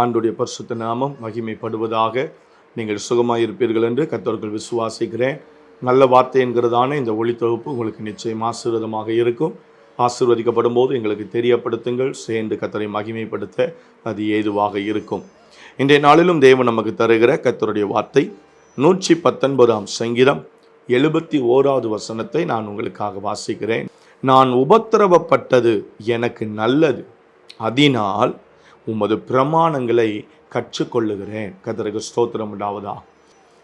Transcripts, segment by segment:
ஆண்டுடைய பரிசுத்த நாமம் மகிமைப்படுவதாக நீங்கள் சுகமாக இருப்பீர்கள் என்று கத்தவர்கள் விசுவாசிக்கிறேன். நல்ல வார்த்தை என்கிறதான இந்த ஒளித்தொகுப்பு உங்களுக்கு நிச்சயம் ஆசீர்வாதமாக இருக்கும். ஆசீர்வதிக்கப்படும் போது எங்களுக்கு தெரியப்படுத்துங்கள். சேர்ந்து கத்தரை மகிமைப்படுத்த அது ஏதுவாக இருக்கும். இன்றைய நாளிலும் தேவன் நமக்கு தருகிற கத்தருடைய வார்த்தை நூற்றி பத்தொன்பதாம் சங்கீதம் எழுபத்தி ஓராவது வசனத்தை நான் உங்களுக்காக வாசிக்கிறேன். நான் உபத்திரவப்பட்டது எனக்கு நல்லது அதனால் உமது பிரமாணங்களை கற்றுக்கொள்ளுகிறேன். கத்தருக்கு ஸ்தோத்திரம் உண்டாவதா?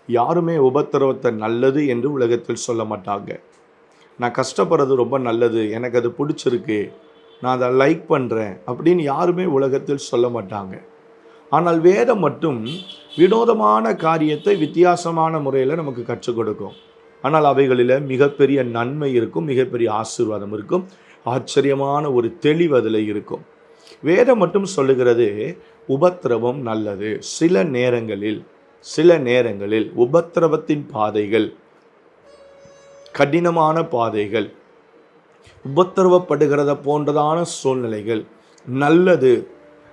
யாருமே உபத்திரவத்தை நல்லது என்று உலகத்தில் சொல்ல மாட்டாங்க. நான் கஷ்டப்படுறது ரொம்ப நல்லது எனக்கு அது பிடிச்சிருக்கு நான் அதை லைக் பண்ணுறேன் அப்படின்னு யாருமே உலகத்தில் சொல்ல மாட்டாங்க. ஆனால் வேதம் மட்டும் வினோதமான காரியத்தை வித்தியாசமான முறையில் நமக்கு கற்றுக் கொடுக்கும். ஆனால் அவைகளில் மிகப்பெரிய நன்மை இருக்கும் மிகப்பெரிய ஆசீர்வாதம் இருக்கும் ஆச்சரியமான ஒரு தெளிவு அதில் இருக்கும். வேதம் மட்டும் சொல்லுகிறது உபத்திரவம் நல்லது. சில நேரங்களில் சில நேரங்களில் உபத்திரவத்தின் பாதைகள் கடினமான பாதைகள் உபத்திரவப்படுகிறத போன்றதான சூழ்நிலைகள். நல்லது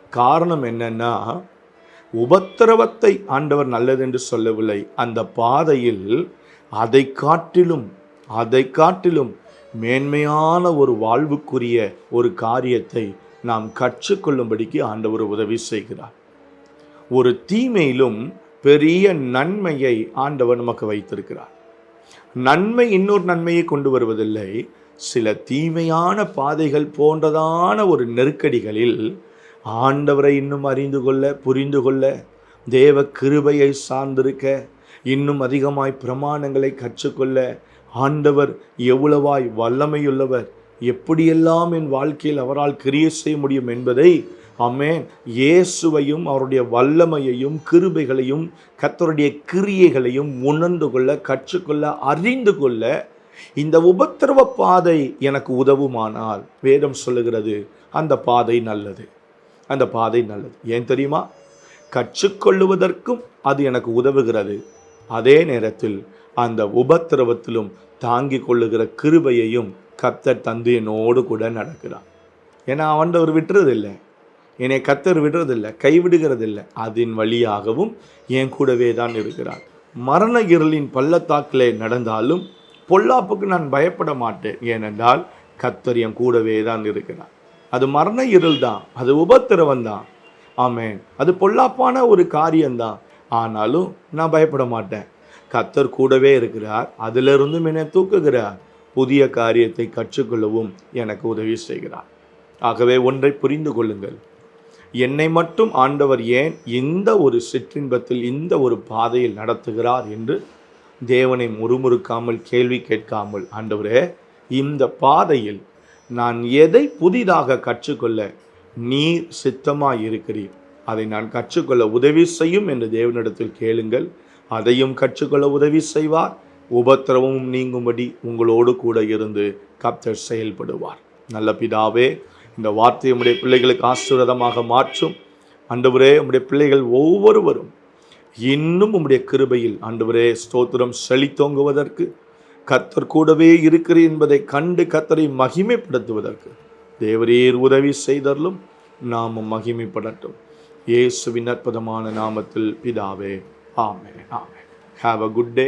காரணம் என்னன்னா உபத்திரவத்தை ஆண்டவர் நல்லது என்று சொல்லவில்லை. அந்த பாதையில் அதை காட்டிலும் அதை காட்டிலும் மேன்மையான ஒரு வாழ்வுக்குரிய ஒரு காரியத்தை நாம் கற்றுக்கொள்ளும்படிக்கு ஆண்டவர் உதவி செய்கிறார். ஒரு தீமையிலும் பெரிய நன்மையை ஆண்டவர் நமக்கு வைத்திருக்கிறார். நன்மை இன்னொரு நன்மையை கொண்டு வருவதில்லை. சில தீமையான பாதைகள் போன்றதான ஒரு நெருக்கடிகளில் ஆண்டவரை இன்னும் அறிந்து கொள்ள புரிந்து கொள்ள தேவ கிருபையை சார்ந்திருக்க இன்னும் அதிகமாய் பிரமாணங்களை கற்றுக்கொள்ள ஆண்டவர் எவ்வளவாய் வல்லமையுள்ளவர் எப்படியெல்லாம் என் வாழ்க்கையில் அவரால் கிரியை செய்ய முடியும் என்பதை அமேன் இயேசுவையும் அவருடைய வல்லமையையும் கிருபைகளையும் கத்தருடைய கிரியைகளையும் உணர்ந்து கொள்ள கற்றுக்கொள்ள அறிந்து கொள்ள இந்த உபத்திரவ பாதை எனக்கு உதவுமானால் வேதம் சொல்லுகிறது அந்த பாதை நல்லது. அந்த பாதை நல்லது. ஏன் தெரியுமா? கற்றுக்கொள்ளுவதற்கும் அது எனக்கு உதவுகிறது. அதே நேரத்தில் அந்த உபத்திரவத்திலும் தாங்கிக் கொள்ளுகிற கிருபையையும் கத்தர் தந்து என்னோடு கூட நடக்கிறான். ஏன்னா ஆண்டவர் விட்டுறதில்லை. என்னை கத்தர் விடுறதில்லை கைவிடுகிறதில்லை. அதன் வழியாகவும் என் கூடவே தான் இருக்கிறார். மரண இருளின் பள்ளத்தாக்கிலே நடந்தாலும் பொல்லாப்புக்கு நான் பயப்பட மாட்டேன். ஏனென்றால் கத்தர் என் கூடவே தான் இருக்கிறார். அது மரண இருள் தான் அது உபத்திரவம் தான். ஆமேன். அது பொல்லாப்பான ஒரு காரியம்தான். ஆனாலும் நான் பயப்பட மாட்டேன். கத்தர் கூடவே இருக்கிறார். அதிலிருந்தும் என்னை தூக்குகிறார். புதிய காரியத்தை கற்றுக்கொள்ளவும் எனக்கு உதவி செய்கிறார். ஆகவே ஒன்றை புரிந்து கொள்ளுங்கள். என்னை மட்டும் ஆண்டவர் ஏன் இந்த ஒரு சிற்றின்பத்தில் இந்த ஒரு பாதையில் நடத்துகிறார் என்று தேவனை முறுமுறுக்காமல் கேள்வி கேட்காமல் ஆண்டவரே இந்த பாதையில் நான் எதை புதிதாக கற்றுக்கொள்ள நீர் சித்தமாக இருக்கிறீர் அதை நான் கற்றுக்கொள்ள உதவி செய்யும் என்று தேவனிடத்தில் கேளுங்கள். அதையும் கற்றுக்கொள்ள உதவி செய்வார். உபத்திரவமும் நீங்கும்படி உங்களோடு கூட இருந்து கப்தர் செயல்படுவார். நல்ல பிதாவே இந்த வார்த்தை உடைய பிள்ளைகளுக்கு ஆசீர்வாதமாக மாற்றும். அன்றுவரே உம்முடைய பிள்ளைகள் ஒவ்வொருவரும் இன்னும் உம்முடைய கிருபையில் அன்றுவரே ஸ்தோத்திரம் செழித்தோங்குவதற்கு கத்தர் கூடவே இருக்கிறீர் என்பதை கண்டு கத்தரை மகிமைப்படுத்துவதற்கு தேவரீர் உதவி செய்தரலும் நாமும் மகிமைப்படட்டும். இயேசுவின் அற்புதமான நாமத்தில் பிதாவே ஆமே ஆமே ஹாவ் அ குட் டே